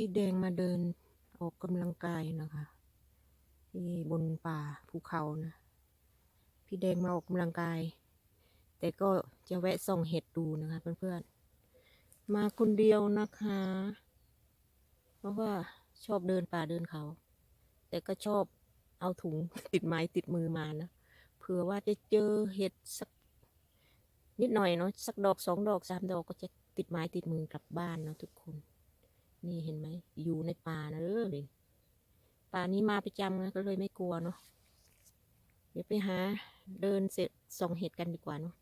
พี่แดงมาเดินออกกำลังกายนะคะ ที่บนป่าภูเขานะ พี่แดงมาออกกำลังกาย แต่ก็จะแวะส่องเห็ดดูนะคะเพื่อนๆ มาคนเดียวนะคะ เพราะว่าชอบเดินป่าเดินเขา แต่ก็ชอบเอาถุงติดไม้ติดมือมานะเผื่อว่าจะเจอเห็ดสักนิดหน่อยเนาะสักดอกสองดอกสามดอกก็จะติดไม้ติดมือกลับบ้านเนาะทุกคน นี่เห็นไหม อยู่ในป่านะเด้อเลยป่านี้มาประจำนะก็เลยไม่กลัวเนาะ เดี๋ยวไปหาเดินเสร็จส่องเห็ดกันดีกว่าเนาะ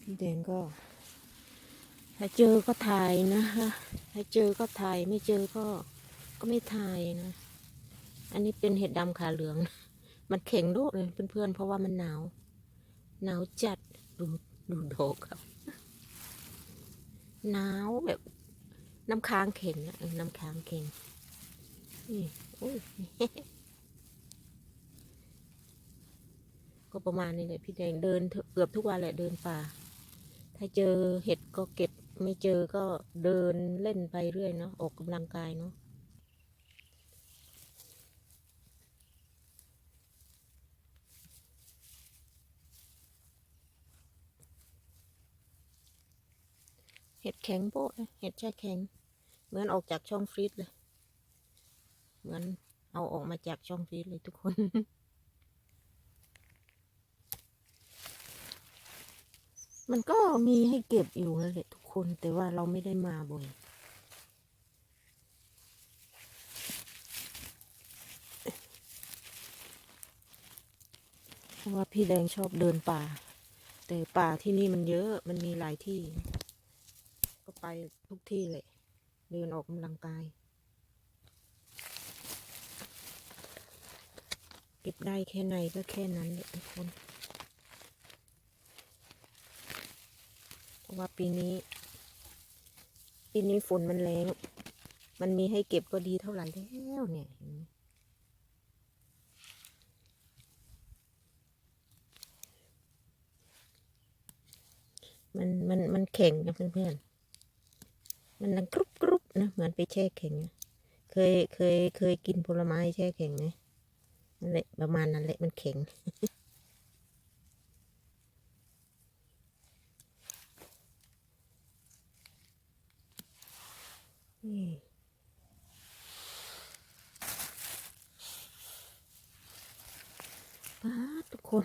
พี่แดงก็ ถ้าเจอก็ถ่ายนะคะถ้าเจอก็ถ่าย ไม่เจอก็ก็ไม่ถ่ายนะ อันนี้เป็นเห็ดดำขาเหลือง มันแข็งโลกเลยเพื่อนๆเพราะว่ามันหนาว หนาวจัดดูดูดอกครับหนาวแบบ น้ำค้างเข็งอะน้ำค้างเข็งนี่โอ้ยก็ประมาณนี้เลยพี่แดงเดินเกือบทุกวันแหละเดินป่า ถ้าเจอเห็ดก็เก็บไม่เจอก็เดินเล่นไปเรื่อยเนาะออกกำลังกายเนาะเห็ดแข็งโป๊ะเลยเห็ดแช่แข็ง เหมือนออกจากช่องฟรีซเลย เหมือนเอาออกมาจากช่องฟรีซเลยทุกคน มันก็มีให้เก็บอยู่นั่นแหละทุกคน แต่ว่าเราไม่ได้มาบ่อยเพราะว่าพี่แดงชอบเดินป่า แต่ป่าที่นี่มันเยอะ มันมีหลายที่ ก็ไปทุกที่เลย เดินออกกำลังกาย เก็บได้แค่ไหนก็แค่นั้นแหละทุกคนเพราะว่าปีนี้ ปีนี้ฝนมันแรง มันมีให้เก็บก็ดีเท่าไหร่แล้วเนี่ยเห็นไหมมันมันมันแข็งนะเพื่อนๆ มันดังกรุบกรุบ นะเหมือนไปแช่แข็ง เคยเคยเคยกินผลไม้แช่แข็งไหมนั่นแหละประมาณนั้นแหละมันแข็งนี่ป้าทุกคน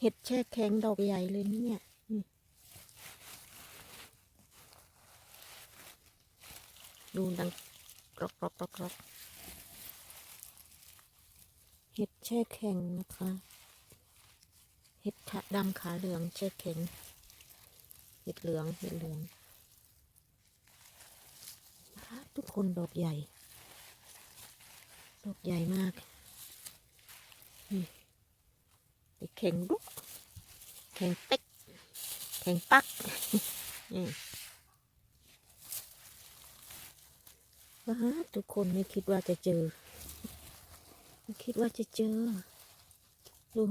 เห็ดแช่แข็งดอกใหญ่เลยนะเนี่ย ดูดังกรอบกรอบกรอบกรอบเห็ดแช่แข็งนะคะ เห็ดขาดำขาเหลืองแช่แข็ง เห็ดเหลือง เห็ดเหลือง ทุกคนดอกใหญ่ ดอกใหญ่มากนี่แต่แข็งดุกแข็งเป๊กแข็งปักนี่ ว้าทุกคนไม่คิดว่าจะเจอ ไม่คิดว่าจะเจอ ดู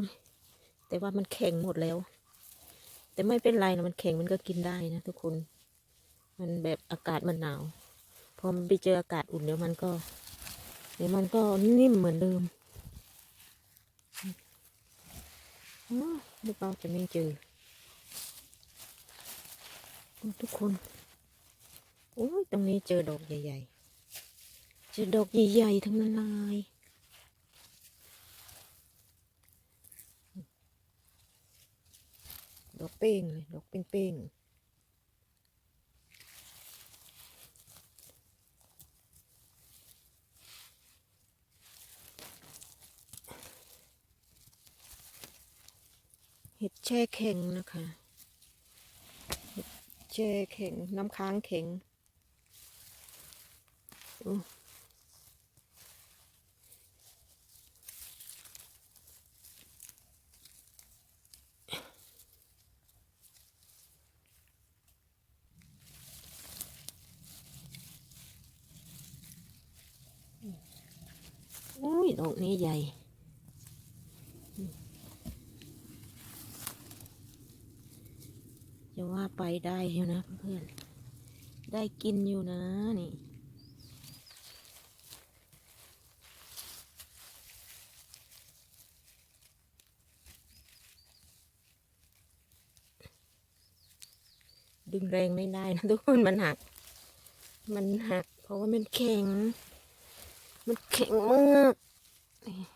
แต่ว่ามันแข็งหมดแล้ว แต่ไม่เป็นไรนะมันแข็งมันก็กินได้นะทุกคน มันแบบอากาศมันหนาว พอมันไปเจออากาศอุ่นเดี๋ยวมันก็ เดี๋ยวมันก็นิ่มเหมือนเดิมอ้าวนึกว่าจะไม่เจอ ทุกคน โอ้ยตรงนี้เจอดอกใหญ่ ๆ จอดอกใหญ่ๆทั้งนั้นเลยดอกเป้งเลยดอกเป้งๆเห็ดแช่แข็งนะคะ เห็ดแช่แข็ง น้ำค้างแข็งโอ้อุ้ยดอกนี้ใหญ่ จะว่าไปได้อยู่นะเพื่อนได้กินอยู่นะนี่ดึงแรงไม่ได้นะทุกคนมันหัก มันหัก เพราะว่ามันแข็ง มันแข็งมาก นี่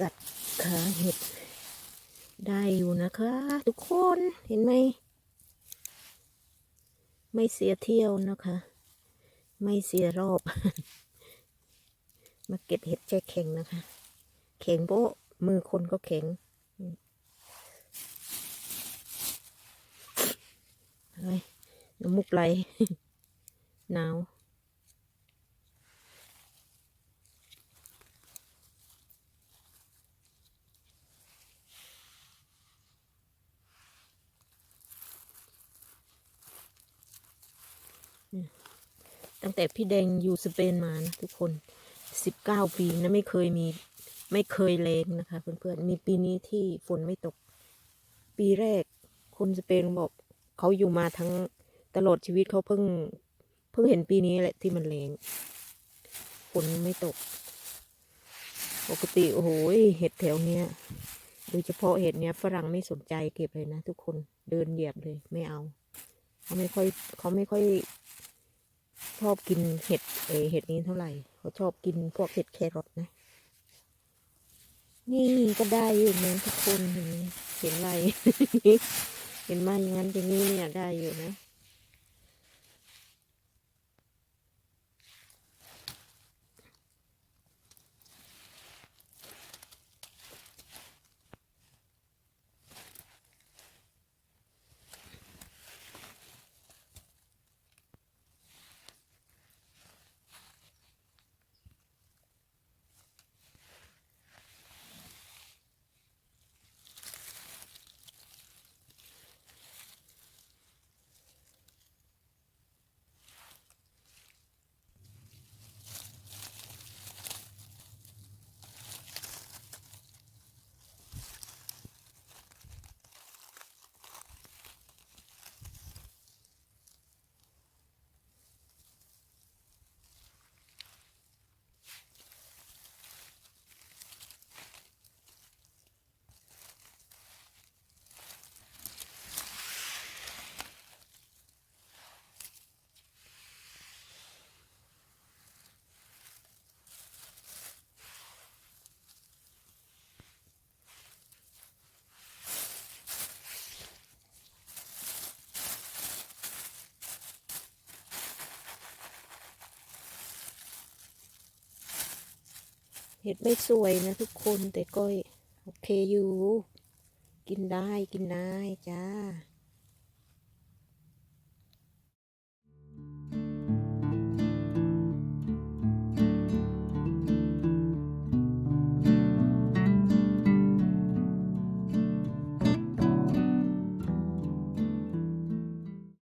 กัดขาเห็ด ได้อยู่นะคะ ทุกคนเห็นไหม ไม่เสียเที่ยวนะคะ ไม่เสียรอบ มาเก็บเห็ดแช่แข็งนะคะ แข็งโป๊ะมือคนก็แข็งอืมเฮ้ยน้ำมุกไหลหนาว ตั้งแต่พี่แดงอยู่สเปนมานะทุกคนสิบเก้าปีนะไม่เคยมีไม่เคยแรงนะคะเพื่อนๆมีปีนี้ที่ฝนไม่ตก ปีแรกคนสเปนบอกเขาอยู่มาทั้งตลอดชีวิตเขาเพิ่งเพิ่งเห็นปีนี้แหละที่มันแรงฝนไม่ตก ปกติโอ้โหเห็ดแถวเนี้ยโดยเฉพาะเห็ดเนี้ยฝรั่งไม่สนใจเก็บเลยนะทุกคนเดินเหยียบเลยไม่เอา เขาไม่ค่อยเขาไม่ค่อย ชอบกินเห็ดเอเห็ดนี้เท่าไหร่เขาชอบกินพวกเห็ดแครอทนะ นี่ก็ได้อยู่นะทุกคนเห็นไหมเห็นไร เห็นมอย่างนั้นอย่างนี้เนี่ยได้อยู่นะ เห็ดไม่สวยนะทุกคนแต่ก็โอเคอยู่ กินได้กินได้จ้า